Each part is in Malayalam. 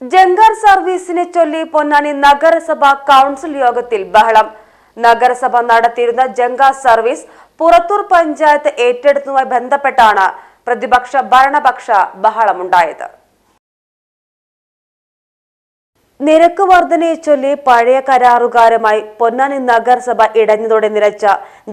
ജങ്കാർ സർവീസിനെ ചൊല്ലി പൊന്നാനി നഗരസഭ കൗൺസിൽ യോഗത്തിൽ ബഹളം. നഗരസഭ നടത്തിയിരുന്ന ജങ്കാർ സർവീസ് പുറത്തൂർ പഞ്ചായത്ത് ഏറ്റെടുത്തതുമായി ബന്ധപ്പെട്ടാണ് പ്രതിപക്ഷ ഭരണപക്ഷ ബഹളമുണ്ടായത്. നിരക്ക് വർധനയെ ചൊല്ലി പഴയ കരാറുകാരുമായി പൊന്നാനി നഗരസഭ ഇടഞ്ഞതോടെ നിലച്ച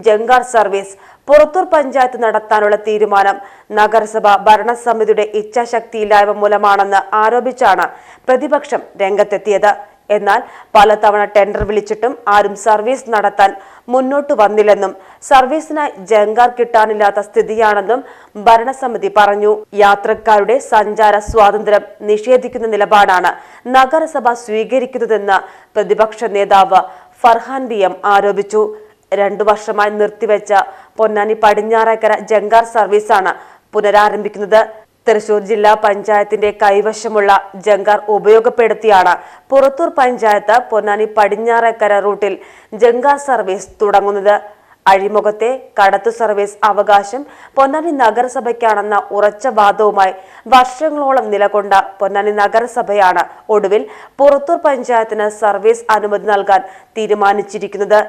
ജങ്കാർ സർവീസ് പുറത്തൂർ പഞ്ചായത്ത് നടത്താനുള്ള തീരുമാനം. നഗരസഭ ഭരണസമിതിയുടെ ഇച്ഛാശക്തിയില്ലായ്മ മൂലമാണെന്ന് ആരോപിച്ചാണ് പ്രതിപക്ഷം രംഗത്തെത്തിയത്. എന്നാൽ പലതവണ ടെൻഡർ വിളിച്ചിട്ടും ആരും സർവീസ് നടത്താൻ മുന്നോട്ട് വന്നില്ലെന്നും സർവീസിനായി ജങ്കാർ കിട്ടാനില്ലാത്ത സ്ഥിതിയാണെന്നും ഭരണസമിതി പറഞ്ഞു. യാത്രക്കാരുടെ സഞ്ചാര സ്വാതന്ത്ര്യം നിഷേധിക്കുന്ന നിലപാടാണ് നഗരസഭ സ്വീകരിക്കുന്നതെന്ന് പ്രതിപക്ഷ നേതാവ് ഫർഹാൻ ബി എം ആരോപിച്ചു. രണ്ടു വർഷമായി നിർത്തിവെച്ച പൊന്നാനി പടിഞ്ഞാറേക്കര ജങ്കാർ സർവീസാണ് പുനരാരംഭിക്കുന്നത്. തൃശൂർ ജില്ലാ പഞ്ചായത്തിന്റെ കൈവശമുള്ള ജങ്കാർ ഉപയോഗപ്പെടുത്തിയാണ് പുറത്തൂർ പഞ്ചായത്ത് പൊന്നാനി പടിഞ്ഞാറേക്കര റൂട്ടിൽ ജങ്കാർ സർവീസ് തുടങ്ങുന്നത്. അഴിമുഖത്തെ കടത്തു സർവീസ് അവകാശം പൊന്നാനി നഗരസഭയ്ക്കാണെന്ന ഉറച്ച വാദവുമായി വർഷങ്ങളോളം നിലകൊണ്ട പൊന്നാനി നഗരസഭയാണ് ഒടുവിൽ പുറത്തൂർ പഞ്ചായത്തിന് സർവീസ് അനുമതി നൽകാൻ തീരുമാനിച്ചിരിക്കുന്നത്.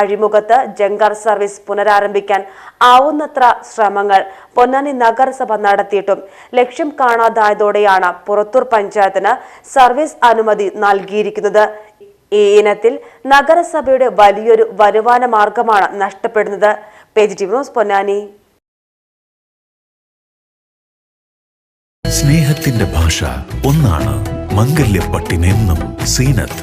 അഴിമുഖത്ത് ജങ്കർ സർവീസ് പുനരാരംഭിക്കാൻ ആവുന്നത്ര ശ്രമങ്ങൾ പൊന്നാനി നഗരസഭ നടത്തിയിട്ടും ലക്ഷ്യം കാണാതായതോടെയാണ് പുറത്തൂർ പഞ്ചായത്തിന് സർവീസ് അനുമതി നൽകിയിരിക്കുന്നത്. ഈ ഇനത്തിൽ നഗരസഭയുടെ വലിയൊരു വരുമാന മാർഗമാണ് നഷ്ടപ്പെടുന്നത്. പൊന്നാനി. സ്നേഹത്തിന്റെ ഭാഷ ഒന്നാണ് മംഗല്യപ്പട്ടിനെന്നും സീനത്ത്.